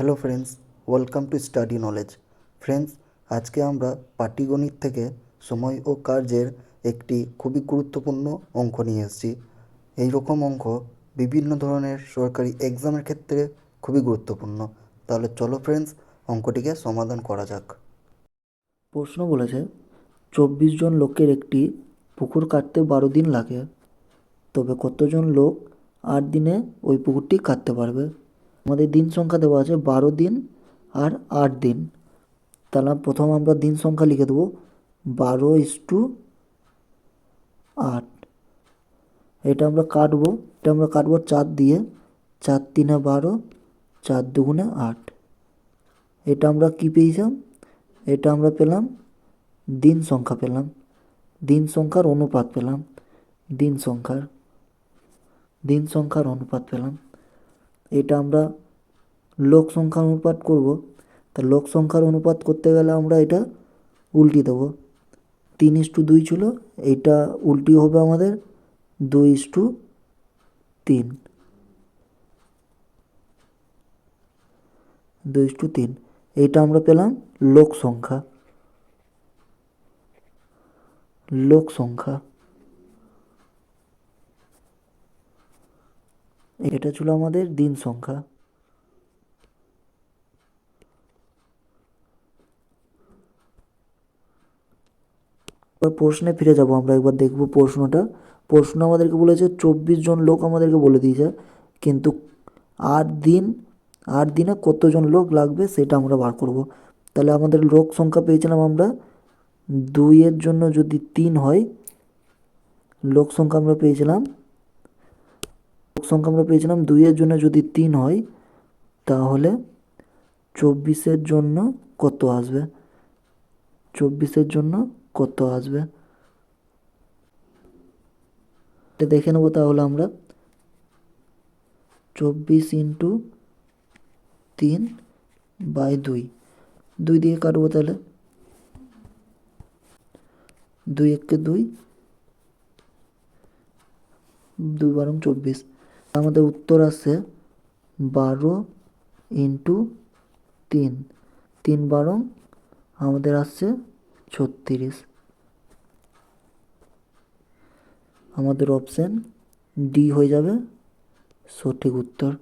Hello friends welcome to study knowledge friends আজকে আমরা পাটিগণিত থেকে সময় ও কার্যের একটি খুবই গুরুত্বপূর্ণ অঙ্ক নিয়ে এসেছি। এই রকম অঙ্ক বিভিন্ন ধরনের সরকারি এক্সামের ক্ষেত্রে খুবই গুরুত্বপূর্ণ। তাহলে চলো ফ্রেন্ডস অঙ্কটিকে সমাধান করা যাক। প্রশ্ন বলেছে, চব্বিশ জন লোকের একটি পুকুর কাটতে বারো দিন লাগে, তবে কতজন লোক আট দিনে ওই পুকুরটি কাটতে পারবে? আমাদের দিন সংখ্যা দেওয়া আছে বারো দিন আর আট দিন। তাহলে প্রথম আমরা দিন সংখ্যা লিখে দেবো। বারো ইস টু আট। এটা আমরা কাটবো। এটা আমরা কাটবো চার দিয়ে। চার তিনে বারো, চার দুগুণে আট। এটা আমরা কী পেয়েছিলাম? এটা আমরা পেলাম দিন সংখ্যা পেলাম। দিন সংখ্যার অনুপাত পেলাম। দিন সংখ্যার দিন সংখ্যার অনুপাত পেলাম। এটা আমরা লোক সংখ্যার অনুপাত করব। তা লোক সংখ্যার অনুপাত করতে গেলে আমরা এটা উল্টি দেবো। তিন ইস টু দুই ছিল এইটা উল্টি হবে আমাদের দুই ইস টু তিন। দুই টু তিন এইটা আমরা পেলাম লোক সংখ্যা। লোক সংখ্যা। এটা ছিল আমাদের দিন সংখ্যা। এবার প্রশ্নে ফিরে যাব, আমরা একবার দেখব প্রশ্নটা। প্রশ্ন আমাদেরকে বলেছে, চব্বিশ জন লোক আমাদেরকে বলে দিয়েছে, কিন্তু আট দিন, আট দিনে কতজন লোক লাগবে সেটা আমরা বার করব। তাহলে আমাদের লোক সংখ্যা পেয়েছিলাম আমরা দুইয়ের জন্য যদি তিন হয়, লোক সংখ্যা আমরা পেয়েছিলাম সংখ্যা আমরা পেয়েছিলাম দুইয়ের জন্য যদি তিন হয়, তাহলে চব্বিশের জন্য কত আসবে? চব্বিশের জন্য কত আসবে? এটা দেখে নেব তাহলে আমরা। চব্বিশ ইন্টু তিন বাই দুই। দুই দিয়ে কাটবো তাহলে। দুই এককে দুই দুই বারং চব্বিশ। আমাদের উত্তর আছে বারো ইন্টু তিন। তিন বারো আমাদের আসছে ছত্রিশ। আমাদের অপশান ডি হয়ে যাবে সঠিক উত্তর।